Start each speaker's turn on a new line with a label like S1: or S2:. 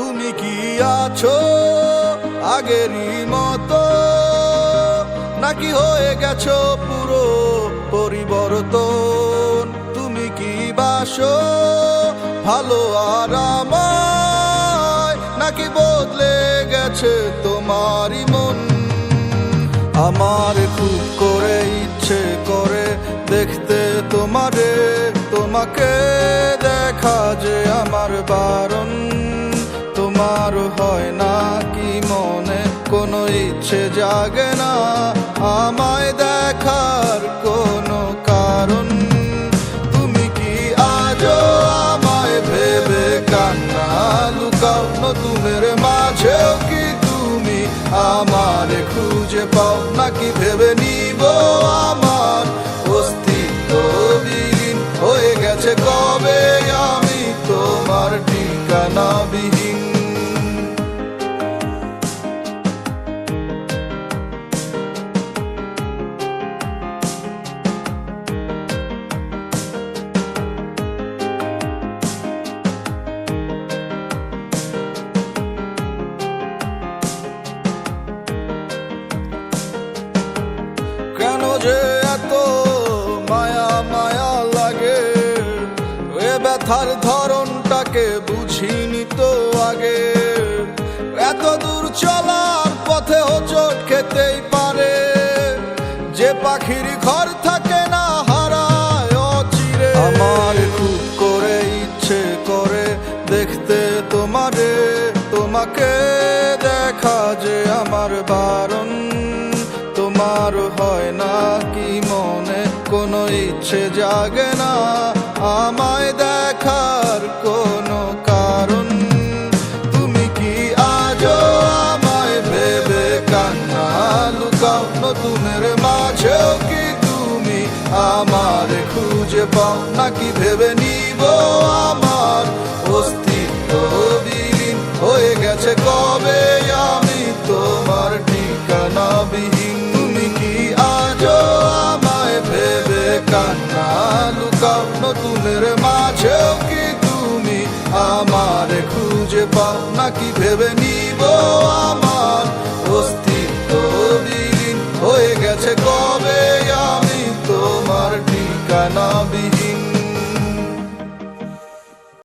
S1: তুমি কি আছো আগেরই মতো? নাকি হয়ে গেছো পুরো পরিবর্তন? তুমি কি বাসো ভালো আর নাকি বদলে গেছে তোমারই মন? আমার খুব করে ইচ্ছে করে দেখতে তোমারে তোমাকে দেখা যে আমার বারণ। তোমার হয় না কি মনে? কোনো ইচ্ছে জাগে না। আমায় দেখার কোনো কারণ? তুমি কি আজও আমায় ভেবে কান্না লুকাও? নতুনের মাঝেও কি তুমি আমারে খুঁজে পাও? নাকি ভেবে নিব আমার অস্তিত্ব বিহীন হয়ে গেছে? কবে আমি তোমার ঠিকানা বিহীন? যে এত মায়া মায়া লাগে, এ ব্যথার ধরনটাকে বুঝিনি তো আগে। এত দূর চলার পথে চোট খেতেই পারে, যে পাখির ঘর থাকে না হারায় অচিরে। আমার খুব করে ইচ্ছে করে দেখতে তোমারে তোমাকে দেখা যে আমার বারণ তোমার হয় না কি মনে? কোনো ইচ্ছে জাগে না। আমায় দেখার কোনো কারণ? তুমি কি আজও আমায় ভেবে কান্না লুকাও? নতুনের মাঝেও কি তুমি আমার খুঁজে পাও? নাকি ভেবে ভেবে নিব আমার অস্তিত্ব বিলীন হয়ে গেছে কবে আমি তোমার ঠিকানা বিহীন